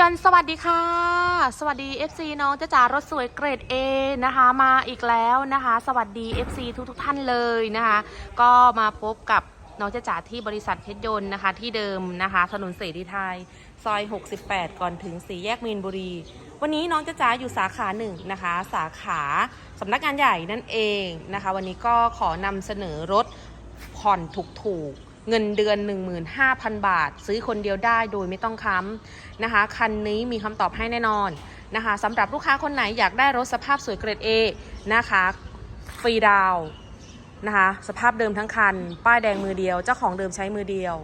ยนสวัสดีค่ะ สวัสดี FC น้องจ้าจ๋ารถสวยเกรด A นะคะ มาอีกแล้วนะคะ สวัสดี FC ทุกทุกท่านเลยนะคะ ก็มาพบกับน้องจ้าจ๋าที่บริษัทเพชรยนต์นะคะ ที่เดิมนะคะ ถนนเสรีไทย ซอย 68 ก่อนถึงสี่แยกมีนบุรี วันนี้น้องจ้าจ๋าอยู่สาขาหนึ่งนะคะ สาขาสำนักงานใหญ่นั่นเองนะคะ วันนี้ก็ขอนำเสนอรถผ่อนถูกๆ เงินเดือน 15,000 บาท ซื้อคนเดียวได้โดยไม่ต้องค้ำนะคะ คันนี้มีคำตอบให้แน่นอนนะคะสำหรับลูกค้าคนไหนอยากได้รถสภาพสวยเกรด A นะคะ ฟรีดาวนะคะสภาพเดิมทั้งคัน ป้ายแดงมือเดียว เจ้าของเดิมใช้มือเดียว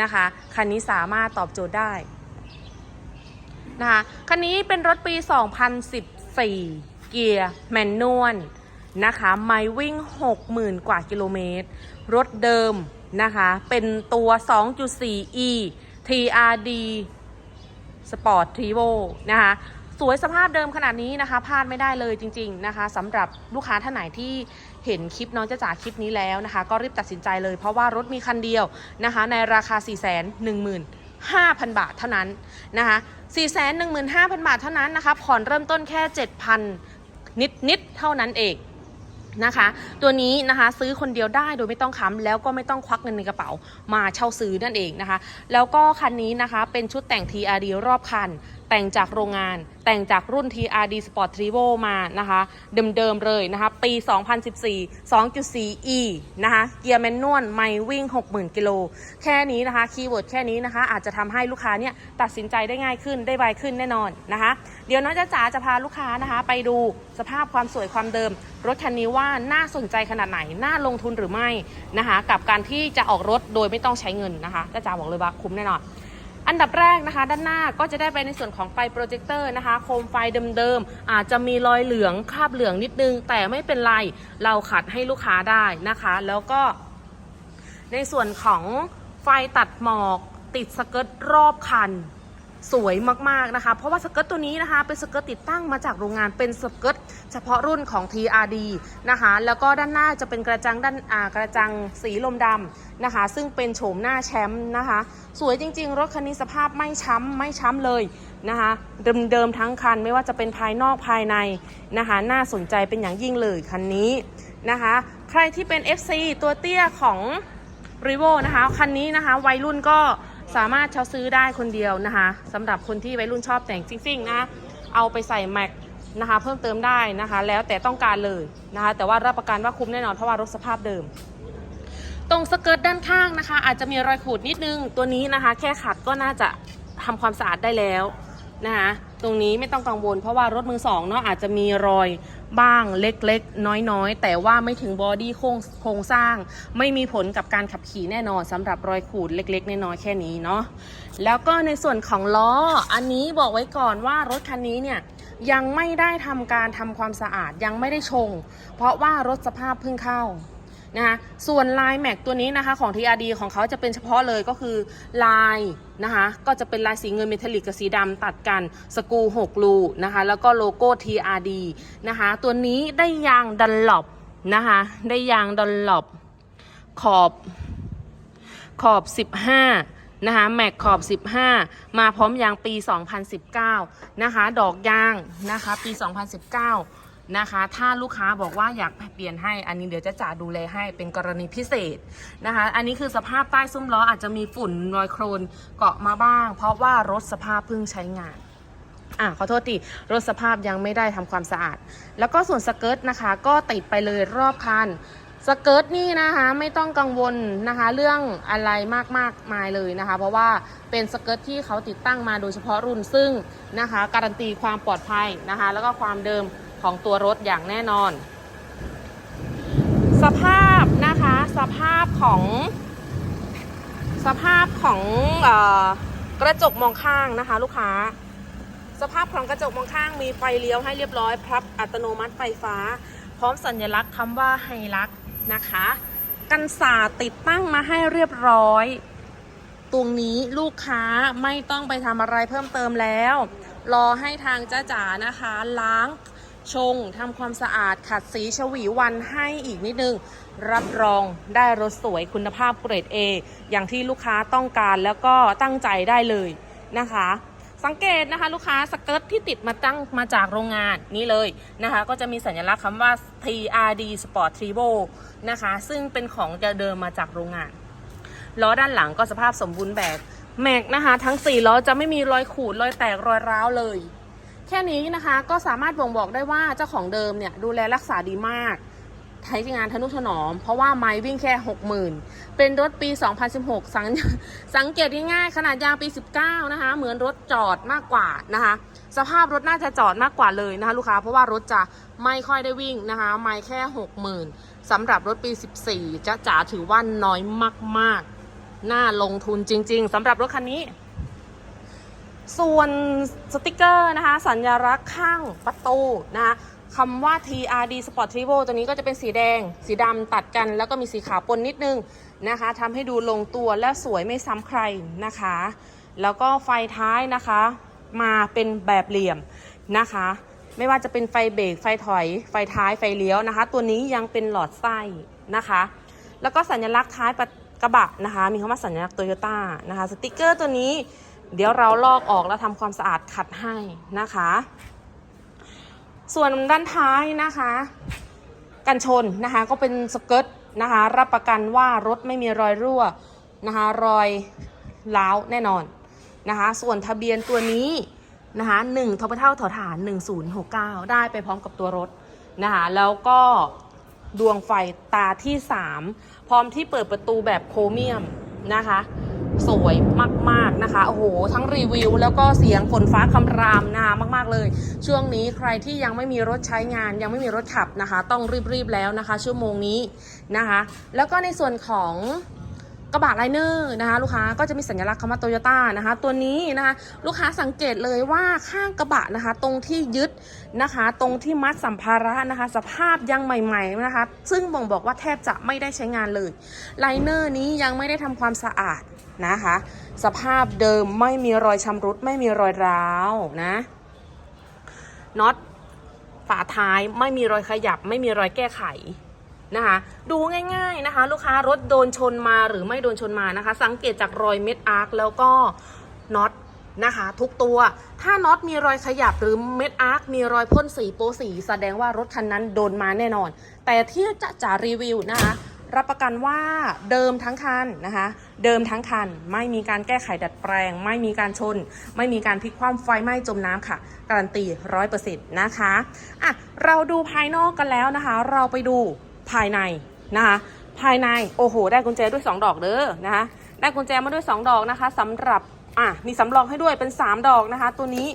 นะคะ คันนี้สามารถตอบโจทย์ได้นะคะคันนี้เป็นรถปี 2014 เกียร์แมนนวลนะคะ ไม่วิ่ง 60,000 กว่ากิโลเมตร รถเดิม นะคะ เป็นตัว 2.4e TRD Sport t r i v o นะคะ สวยสภาพเดิมขนาดนี้นะคะพลาดไม่ได้เลยจริง ๆนะคะสำหรับลูกค้าท่านไหนที่เห็นคลิปน้องจะจ่าคลิปนี้แล้วนะคะ ก็รีบตัดสินใจเลยเพราะว่ารถมีคันเดียวนะคะ ในราคา 4 1 1 5 0 0 0 บาทเท่านั้นนะคะ4 1 5 0 0 0 บาทเท่านั้นนะคะ ผ่อนเริ่มต้นแค่ 7,000 นิด ๆ เท่านั้นเอง นะคะ ตัวนี้นะคะซื้อคนเดียวได้โดยไม่ต้องค้ำแล้วก็ไม่ต้องควักเงินในกระเป๋ามาเช่าซื้อนั่นเองนะคะ แล้วก็คันนี้นะคะเป็นชุดแต่ง TRD รอบคัน แต่งจากโรงงาน แต่งจากรุ่น TRD Sport t r i v o มานะคะ เดิมๆเลยนะคะ ปี 2014 2.4e นะคะเกียร์แมนนวลไม่วิ่ง 60,000 กิโล แค่นี้นะคะ คีย์เวิร์ดแค่นี้นะคะ อาจจะทำให้ลูกค้าเนี่ยตัดสินใจได้ง่ายขึ้นได้ไวขึ้นแน่นอนนะคะ เดี๋ยวน้องจ๊ะจ๋าจะพาลูกค้านะคะ ไปดูสภาพความสวยความเดิม รถคันนี้ว่าน่าสนใจขนาดไหน น่าลงทุนหรือไม่นะคะ กับการที่จะออกรถโดยไม่ต้องใช้เงินนะคะจ๊ะจ๋าบอกเลยว่าคุ้มแน่นอน อันดับแรกนะคะ ด้านหน้าก็จะได้ไปในส่วนของไฟโปรเจคเตอร์นะคะ โคมไฟเดิมๆอาจจะมีรอยเหลืองคราบเหลืองนิดนึง แต่ไม่เป็นไรเราขัดให้ลูกค้าได้นะคะ แล้วก็ ในส่วนของไฟตัดหมอกติดสเกิร์ตรอบคัน สวยมากๆนะคะ เพราะว่าสเกิร์ตตัวนี้นะคะ เป็นสเกิร์ตติดตั้งมาจากโรงงานเป็นสเกิร์ตเฉพาะรุ่นของ TRD นะคะ แล้วก็ด้านหน้าจะเป็นกระจังด้านอ่ากระจังสีลมดำนะคะ ซึ่งเป็นโฉมหน้าแชมป์นะคะ สวยจริงๆ รถคันนี้สภาพไม่ช้ำไม่ช้ำเลยนะคะเดิมๆทั้งคันไม่ว่าจะเป็นภายนอกภายในนะคะ น่าสนใจเป็นอย่างยิ่งเลยคันนี้นะคะ ใครที่เป็น FC ตัวเตี้ยของรีโวนะคะ คันนี้นะคะวัยรุ่นก็ สามารถเช่าซื้อได้คนเดียวนะคะสำหรับคนที่วัยรุ่นชอบแต่งซิ่งๆนะเอาไปใส่แม็กนะคะเพิ่มเติมได้นะคะ แล้วแต่ต้องการเลยนะคะ แต่ว่ารับประกันว่าคุ้มแน่นอนเพราะว่ารถสภาพเดิม ตรงสเกิร์ตด้านข้างนะคะ อาจจะมีรอยขูดนิดนึงตัวนี้นะคะ แค่ขัดก็น่าจะทำความสะอาดได้แล้วนะคะตรงนี้ไม่ต้องกังวลเพราะว่ารถมือสองเนาะอาจจะมีรอย บ้างเล็กๆ น้อยๆ แต่ว่าไม่ถึงบอดี้โครงโครงสร้าง ไม่มีผลกับการขับขี่แน่นอนสำหรับรอยขูดเล็ก ๆ น้อยๆแค่นี้เนาะแล้วก็ในส่วนของล้อ อันนี้บอกไว้ก่อนว่ารถคันนี้เนี่ยยังไม่ได้ทำการทำความสะอาดยังไม่ได้ชง เพราะว่ารถสภาพเพิ่งเข้า นะคะส่วนลายแม็กตัวนี้นะคะของ TRD ของเขาจะเป็นเฉพาะเลยก็คือลายนะคะก็จะเป็นลายสีเงินเมทัลลิกกับสีดำตัดกันสกู6รูนะคะแล้วก็โลโก้ TRD นะคะตัวนี้ได้ยางดันหลบนะคะได้ยางดันหลบขอบขอบ 15นะคะแม็กขอบ 15 มาพร้อมยางปี 2019 นะคะ ดอกยางนะคะ ปี 2019 นะคะ ถ้าลูกค้าบอกว่าอยากเปลี่ยนให้ อันนี้เดี๋ยวจะจ่าดูแลให้เป็นกรณีพิเศษนะคะ อันนี้คือสภาพใต้ซุ้มล้ออาจจะมีฝุ่นรอยโครนเกาะมาบ้าง เพราะว่ารถสภาพเพิ่งใช้งาน อะขอโทษทีรถสภาพยังไม่ได้ทำความสะอาด แล้วก็ส่วนสเกิร์ตนะคะ ก็ติดไปเลยรอบคันสเกิร์ตนี่นะคะไม่ต้องกังวลนะคะเรื่องอะไรมากมากมายเลยนะคะ เพราะว่าเป็นสเกิร์ตที่เขาติดตั้งมาโดยเฉพาะรุ่นซึ่งนะคะ การันตีความปลอดภัยนะคะ แล้วก็ความเดิม ของตัวรถอย่างแน่นอน สภาพนะคะ สภาพของ สภาพของออกระจกมองข้างนะคะ ลูกค้า สภาพของกระจกมองข้างมีไฟเลี้ยวให้เรียบร้อยพับอัตโนมัติไฟฟ้า พร้อมสัญลักษณ์คำว่าไฮลักนะคะ กันสาติดตั้งมาให้เรียบร้อยตรงนี้ลูกค้าไม่ต้องไปทำอะไรเพิ่มเติมแล้ว รอให้ทางจ้าจ๋านะคะ ล้าง ชงทำความสะอาดขัดสีฉวีวันให้อีกนิดนึง รับรองได้รถสวยคุณภาพเกรด A อย่างที่ลูกค้าต้องการแล้วก็ตั้งใจได้เลยนะคะ สังเกตนะคะลูกค้าสเกิร์ตที่ติดมาตั้งมาจากโรงงานนี่เลยนะคะ ก็จะมีสัญลักษณ์คำว่า TRD Sport Trivo นะคะ ซึ่งเป็นของเดิมมาจากโรงงานล้อด้านหลังก็สภาพสมบูรณ์แบบแม็กนะคะ ทั้ง 4 ล้อจะไม่มีรอยขูดรอยแตกรอยร้าวเลย ค่นี้นะคะก็สามารถบ่งบอกได้ว่าเจ้าของเดิมเนี่ยดูแลรักษาดีมากใช้งานทนุถนอม เพราะว่าไม้วิ่งแค่ 60,000 เป็นรถปี 2016 สังสังเกตง่ายๆขนาดยางปี 19 นะคะ เหมือนรถจอดมากกว่านะคะ สภาพรถน่าจะจอดมากกว่าเลยนะคะลูกค้า เพราะว่ารถจะไม่ค่อยได้วิ่งนะคะ ไม่แค่ 60,000สำหรับรถปี 14จะจ๋าถือว่าน้อยมากๆ น่าลงทุนจริง ๆสำหรับรถคันนี้ ส่วนสติกเกอร์นะคะ สัญลักษณ์ข้างประตูนะคะคำว่า TRD Sport Trivo ตัวนี้ก็จะเป็นสีแดง สีดำตัดกัน แล้วก็มีสีขาวปนนิดนึงนะคะทำให้ดูลงตัวและสวยไม่ซ้ำใครนะคะ แล้วก็ไฟท้ายนะคะ มาเป็นแบบเหลี่ยมนะคะ ไม่ว่าจะเป็นไฟเบรกไฟถอย ไฟท้ายไฟเลี้ยวนะคะ ตัวนี้ยังเป็นหลอดไส้นะคะ แล้วก็สัญลักษณ์ท้ายกระบะนะคะ มีคำว่าสัญลักษณ์โตโยต้านะคะ สติกเกอร์ตัวนี้ เดี๋ยวเราลอกออกแล้วทำความสะอาดขัดให้นะคะ ส่วนด้านท้ายนะคะ กันชนนะคะก็เป็นสเกิร์ตนะคะ รับประกันว่ารถไม่มีรอยรั่วนะคะ รอยล้าวแน่นอนนะคะ ส่วนทะเบียนตัวนี้นะคะหนึ่งทบเท่าถอฐาน 1069 ได้ไปพร้อมกับตัวรถนะคะแล้วก็ดวงไฟตาที่ 3 พร้อมที่เปิดประตูแบบโครเมียมนะคะ สวยมากๆนะคะ โอ้โห ทั้งรีวิวแล้วก็เสียงฝนฟ้าคำรามนะคะมาก ๆ เลย ช่วงนี้ใครที่ยังไม่มีรถใช้งาน ยังไม่มีรถขับนะคะ ต้องรีบ ๆ แล้วนะคะ ชั่วโมงนี้นะคะ แล้วก็ในส่วนของกระบะไลเนอร์นะคะ ลูกค้าก็จะมีสัญลักษณ์คำว่าโตโยต้านะคะ ตัวนี้นะคะ ลูกค้าสังเกตเลยว่าข้างกระบะนะคะ ตรงที่ยึดนะคะ ตรงที่มัดสัมภาระนะคะ สภาพยังใหม่ๆนะคะ ซึ่งบ่งบอกว่าแทบจะไม่ได้ใช้งานเลยไลเนอร์นี้ยังไม่ได้ทำความสะอาด นะคะ สภาพเดิมไม่มีรอยชำรุดไม่มีรอยร้าวนะน็อตฝาท้ายไม่มีรอยขยับ ไม่มีรอยแก้ไขนะคะ ดูง่ายๆนะคะ ลูกค้ารถโดนชนมาหรือไม่โดนชนมานะคะ สังเกตจากรอยเม็ดอาร์คแล้วก็น็อตนะคะ ทุกตัวถ้าน็อตมีรอยขยับหรือเม็ดอาร์คมีรอยพ่นสีโปสี แสดงว่ารถคันนั้นโดนมาแน่นอน แต่ที่จะจะรีวิวนะคะ รับประกันว่าเดิมทั้งคันนะคะ เดิมทั้งคัน ไม่มีการแก้ไขดัดแปลง ไม่มีการชน ไม่มีการพลิกคว่ำไฟไหม้จมน้ำค่ะ การันตีร้อยเปอร์เซ็นต์นะคะอะเราดูภายนอกกันแล้วนะคะ เราไปดูภายในนะคะ ภายในโอ้โห ได้กุญแจด้วย 2 ดอกเด้อนะคะได้กุญแจมาด้วย 2 ดอกนะคะสำหรับอะมีสำรองให้ด้วยเป็น 3 ดอกนะคะ ตัวนี้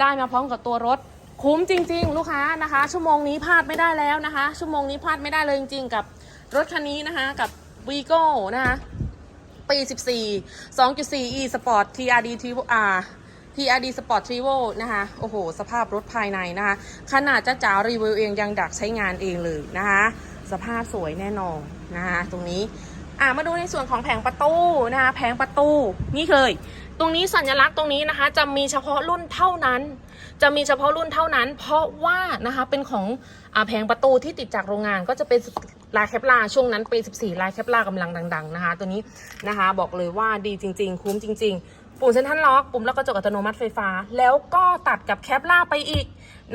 ได้มาพร้อมกับตัวรถคุ้มจริง ๆ ลูกค้านะคะ ชั่วโมงนี้พลาดไม่ได้แล้วนะคะ ชั่วโมงนี้พลาดไม่ได้เลยจริงๆกับ รถคันนี้นะคะกับ v ีโก้นะคะปี 14 2.4 e Sport TRD TR TRD Sport Trivo นะคะ โอ้โห สภาพรถภายในนะคะ ขนาดจะจ๋ารีวิวเองยังดักใช้งานเองเลยนะคะ สภาพสวยแน่นอนนะคะตรงนี้อะมาดูในส่วนของแผงประตูนะคะ แผงประตูนี่เลยตรงนี้สัญลักษณ์ตรงนี้นะคะ จะมีเฉพาะรุ่นเท่านั้น จะมีเฉพาะรุ่นเท่านั้น เพราะว่านะคะเป็นของอแผงประตูที่ติดจากโรงงานก็จะเป็นลายแคปลาช่วงนั้นปี 14 ลายแคปลากำลังดัง ๆ นะคะ ตัวนี้นะคะบอกเลยว่าดีจริง ๆ คุ้มจริง ๆ ปุ่มเซ็นทรัลล็อกปุ่มแล้วก็จกอัตโนมัติไฟฟ้า แล้วก็ตัดกับแคปลาไปอีก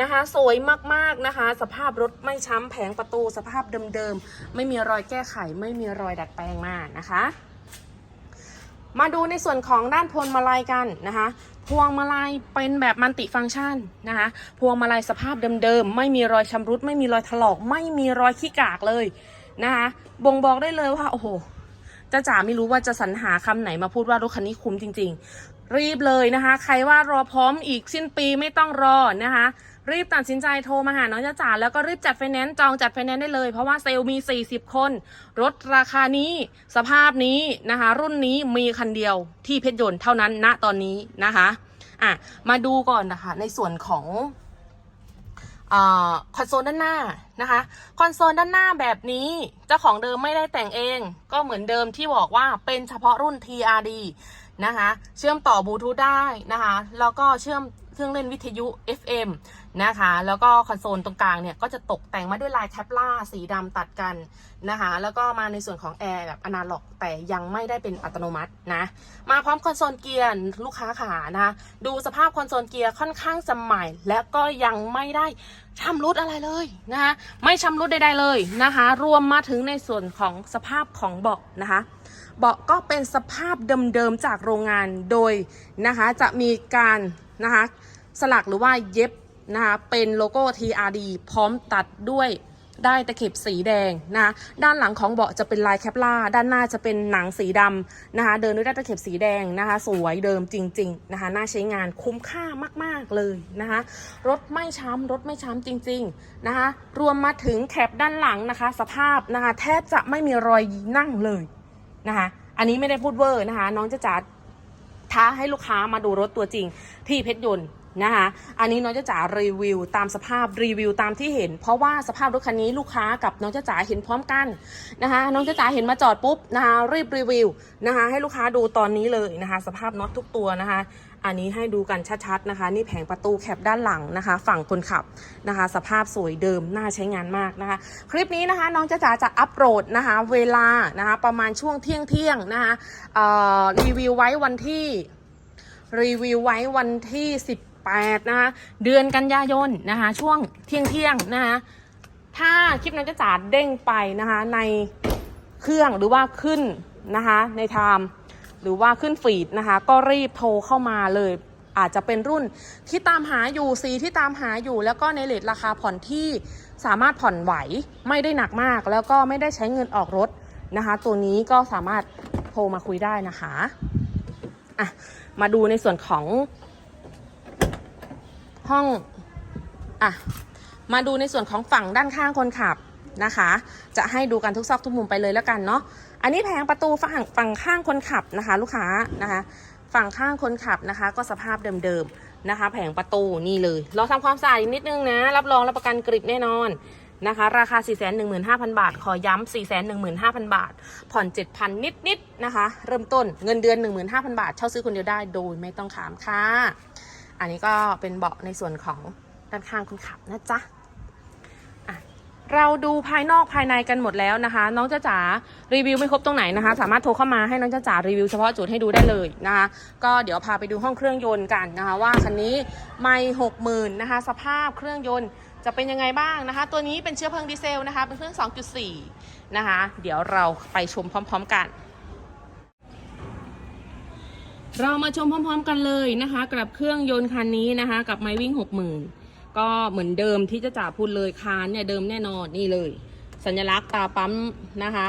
นะคะ สวยมากๆนะคะ สภาพรถไม่ช้ำแผงประตูสภาพเดิมๆ ไม่มีรอยแก้ไข ไม่มีรอยดัดแปลงมานะคะมาดูในส่วนของด้านพวงมาลัยกันนะคะ พวงมาลัยเป็นแบบมันติฟังก์ชันนะคะ พวงมาลัยสภาพเดิมๆ ไม่มีรอยชำรุด ไม่มีรอยถลอก ไม่มีรอยขี้กากเลยนะคะ บ่งบอกได้เลยว่า โอ้โหจ้าจ๋าไม่รู้ว่าจะสรรหาคำไหนมาพูดว่ารถคันนี้คุ้มจริงๆ รีบเลยนะคะ ใครว่ารอพร้อมอีกสิ้นปีไม่ต้องรอนะคะ รีบตัดสินใจโทรมาหาน้องจ้าจ๋าแล้วก็รีบจัดไฟแนนซ์จองจัดไฟแนนซ์ได้เลย เพราะว่าเซลล์มี 40 คน รถราคานี้สภาพนี้นะคะ รุ่นนี้มีคันเดียวที่เพชรยนต์เท่านั้นณตอนนี้นะคะอะมาดูก่อนนะคะ ในส่วนของอคอนโซลด้านหน้านะคะ คอนโซลด้านหน้าแบบนี้เจ้าของเดิมไม่ได้แต่งเอง ก็เหมือนเดิมที่บอกว่าเป็นเฉพาะรุ่น TRD นะคะ เชื่อมต่อบลูทูธได้นะคะ แล้วก็เชื่อมเครื่องเล่นวิทยุ FM นะคะ แล้วก็คอนโซลตรงกลางเนี่ย ก็จะตกแต่งมาด้วยลายแคปล่าสีดำตัดกันนะคะ แล้วก็มาในส่วนของแอร์แบบอนาล็อก แต่ยังไม่ได้เป็นอัตโนมัตินะ มาพร้อมคอนโซลเกียร์ลูกค้าขานะคะดูสภาพคอนโซลเกียร์ค่อนข้างสมัย และก็ยังไม่ได้ชำรุดอะไรเลยนะคะ ไม่ชำรุดใดๆเลยนะคะ รวมมาถึงในส่วนของสภาพของเบาะนะคะ เบาะก็เป็นสภาพเดิมๆจากโรงงานโดยนะคะจะมีการนะคะสลักหรือว่าเย็บนะคะเป็นโลโก้ TRD พร้อมตัดด้วยได้ตะเข็บสีแดงนะคะด้านหลังของเบาะจะเป็นลายแคปล่า ด้านหน้าจะเป็นหนังสีดำนะคะ เดินด้วยได้ตะเข็บสีแดงนะคะ สวยเดิมจริง ๆนะคะ น่าใช้งานคุ้มค่ามากๆเลยนะคะ รถไม่ช้ำรถไม่ช้ำจริง ๆนะคะ รวมมาถึงแคปด้านหลังนะคะ สภาพนะคะ แทบจะไม่มีรอยนั่งเลย นะคะ อันนี้ไม่ได้พูดเวอร์นะคะ น้องจะจ๋าท้าให้ลูกค้ามาดูรถตัวจริงที่เพชรยนต์นะคะ อันนี้น้องจะจ๋ารีวิว ตามสภาพรีวิวตามที่เห็น เพราะว่าสภาพรถคันนี้ลูกค้ากับน้องจะจ๋าเห็นพร้อมกันนะคะน้องจะจ๋าเห็นมาจอดปุ๊บนะคะรีบรีวิวนะคะให้ลูกค้าดูตอนนี้เลยนะคะ สภาพน็อตทุกตัวนะคะ อันนี้ให้ดูกันชัดๆนะคะ นี่แผงประตูแคปด้านหลังนะคะ ฝั่งคนขับนะคะ สภาพสวยเดิมน่าใช้งานมากนะคะ คลิปนี้นะคะน้องจะจ๋าจะอัปโหลดนะคะ เวลานะคะประมาณช่วงเที่ยงเที่ยงนะคะรีวิวไว้วันที่รีวิวไว้วันที่ 18 นะคะ เดือนกันยายนนะคะ ช่วงเที่ยงเที่ยงนะคะถ้าคลิปน้องจะจ๋าเด้งไปนะคะในเครื่องหรือว่าขึ้นนะคะในไทม์ หรือว่าขึ้นฟีดนะคะ ก็รีบโทรเข้ามาเลยอาจจะเป็นรุ่นที่ตามหาอยู่สีที่ตามหาอยู่ แล้วก็ในเลทราคาผ่อนที่สามารถผ่อนไหวไม่ได้หนักมาก แล้วก็ไม่ได้ใช้เงินออกรถนะคะ ตัวนี้ก็สามารถโทรมาคุยได้นะคะอะมาดูในส่วนของห้องอะมาดูในส่วนของฝั่งด้านข้างคนขับนะคะ จะให้ดูกันทุกซอกทุกมุมไปเลยแล้วกันเนาะ อันนี้แผงประตูฝั่งฝั่งข้างคนขับนะคะ ลูกค้านะคะ ฝั่งข้างคนขับนะคะ ก็สภาพเดิมๆนะคะ แผงประตูนี่เลย เราทำความสะอาดอีกนิดนึงนะ รับรองรับประกันกริบแน่นอนนะคะ ราคา 415,000 บาท ขอย้ำ415,000 บาท ผ่อน 7,000 นิดๆนะคะ เริ่มต้นเงินเดือน 15,000 บาท เช่าซื้อคนเดียวได้โดยไม่ต้องขามค่ะ อันนี้ก็เป็นเบาะในส่วนของด้านข้างคนขับนะจ๊ะ เราดูภายนอกภายในกันหมดแล้วนะคะ น้องจ้าจ๋ารีวิวไม่ครบตรงไหนนะคะ สามารถโทรเข้ามาให้น้องจ้าจ๋ารีวิวเฉพาะจุดให้ดูได้เลยนะคะ ก็เดี๋ยวพาไปดูห้องเครื่องยนต์กันนะคะ ว่าคันนี้ไม่หกหมื่นนะคะ สภาพเครื่องยนต์จะเป็นยังไงบ้างนะคะ ตัวนี้เป็นเชื้อเพลิงดีเซลนะคะ เป็นเครื่อง 2.4 นะคะ เดี๋ยวเราไปชมพร้อม ๆ กัน เรามาชมพร้อม ๆ กันเลยนะคะ กับเครื่องยนต์คันนี้นะคะ กับไมวิ่งหกหมื่น ก็เหมือนเดิมที่จะจ่าพูดเลยคานเนี่ยเดิมแน่นอนนี่เลย สัญลักษณ์ตาปั๊มนะคะ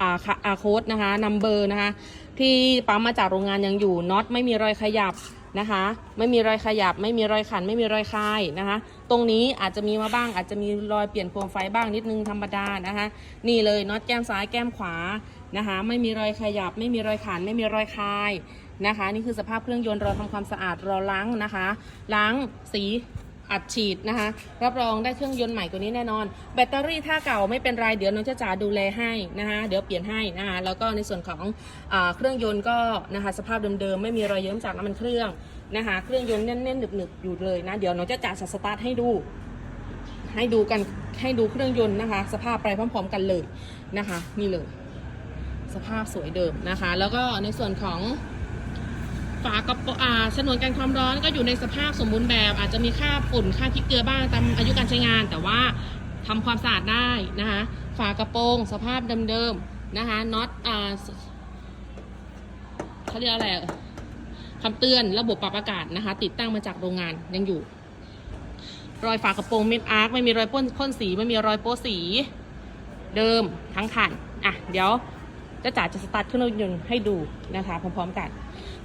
อาอาโค้ดนะคะนัมเบอร์นะคะ ที่ปั๊มมาจากโรงงานยังอยู่น็อตไม่มีรอยขยับนะคะ ไม่มีรอยขยับ ไม่มีรอยขัน ไม่มีรอยคายนะคะ ตรงนี้อาจจะมีมาบ้าง อาจจะมีรอยเปลี่ยนโคมไฟบ้างนิดนึงธรรมดานะคะ นี่เลยน็อตแก้มซ้ายแก้มขวานะคะ ไม่มีรอยขยับ ไม่มีรอยขัน ไม่มีรอยคายนะคะ นี่คือสภาพเครื่องยนต์รอทำความสะอาดรอล้างนะคะ ล้างสี อัดฉีดนะคะ รับรองได้เครื่องยนต์ใหม่กว่านี้แน่นอน แบตเตอรี่ถ้าเก่าไม่เป็นไร เดี๋ยวน้องจะจ๋าดูแลให้นะคะเดี๋ยวเปลี่ยนให้นะคะแล้วก็ในส่วนของอเครื่องยนต์ก็นะคะสภาพเดิมๆไม่มีรอยเยิ้มจากน้ำมันเครื่องนะคะเครื่องยนต์แน่นๆหนึบๆอยู่เลยนะเดี๋ยวน้องจะจ๋าสตาร์ทให้ดูให้ดูกันให้ดูเครื่องยนต์นะคะ สภาพไปพร้อม ๆ กันเลยนะคะ นี่เลย สภาพสวยเดิมนะคะ แล้วก็ในส่วนของ ฝากระโปรงอ่าฉนวนกันความร้อนก็อยู่ในสภาพสมบูรณ์แบบ อาจจะมีค่าฝุ่นค่าพริกเกลือบ้างตามอายุการใช้งาน แต่ว่าทำความสะอาดได้นะคะ ฝากระโปรงสภาพเดิมๆนะคะน็อตอ่าเขาเรียกอะไรอะคำเตือนระบบปรับอากาศนะคะ ติดตั้งมาจากโรงงานยังอยู่ รอยฝากระโปรงเม็ดอาร์คไม่มีรอยพ่นพ่นสีไม่มีรอยโป๊สี เดิมทั้งคันอะเดี๋ยว จะจ๋าจะสตาร์ทเครื่องยนต์ให้ดูนะคะ พร้อมๆกัน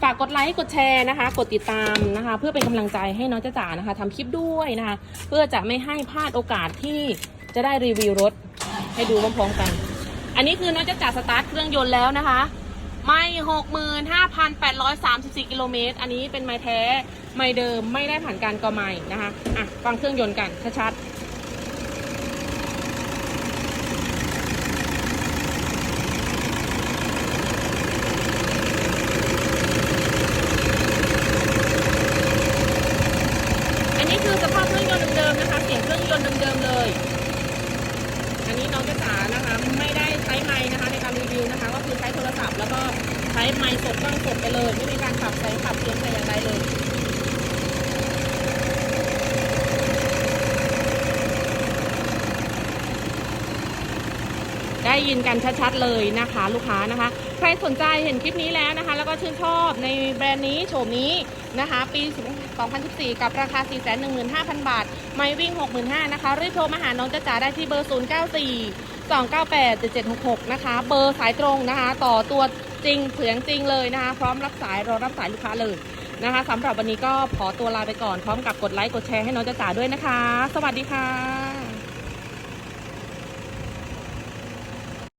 ฝากกดไลค์กดแชร์นะคะ กดติดตามนะคะ เพื่อเป็นกำลังใจให้น้องจ้าจ๋านะคะทำคลิปด้วยนะคะ เพื่อจะไม่ให้พลาดโอกาสที่จะได้รีวิวรถให้ดูพร้อมๆกัน อันนี้คือน้องจ้าจ๋าสตาร์ทเครื่องยนต์แล้วนะคะ ไม่หกหมื่นห้าพันแปดร้อยสามสิบสี่กิโลเมตรอันนี้เป็นไม้แท้ ไม้เดิมไม่ได้ผ่านการกอไม้นะคะอะฟังเครื่องยนต์กันชัดๆ อ ดไม่มีการขับใส่ขับเสียงแต่อย่างใดเลย ได้ยิ นกันชัดๆเลยนะคะ ลูกค้านะคะ ใครสนใจเห็นคลิปนี้แล้วนะคะ แล้วก็ชื่นชอบในแบรนด์นี้โฉมนี้นะคะ ปี 2014 กับราคา 415,000 บาท ไม่วิ่ง 65,000นะคะ รีบโทรมาหาน้องจ๊ะจ๋าได้ที่เบอร์ 094 298 7766 นะคะ เบอร์สายตรงนะคะ ต่อตัวจริงเสียงจริงเลยนะคะ พร้อมรับสายรอรับสายลูกค้าเลยนะคะสำหรับวันนี้ก็ขอตัวลาไปก่อน พร้อมกับกดไลค์กดแชร์ให้น้องจ๊ะจ๋าด้วยนะคะ สวัสดีค่ะ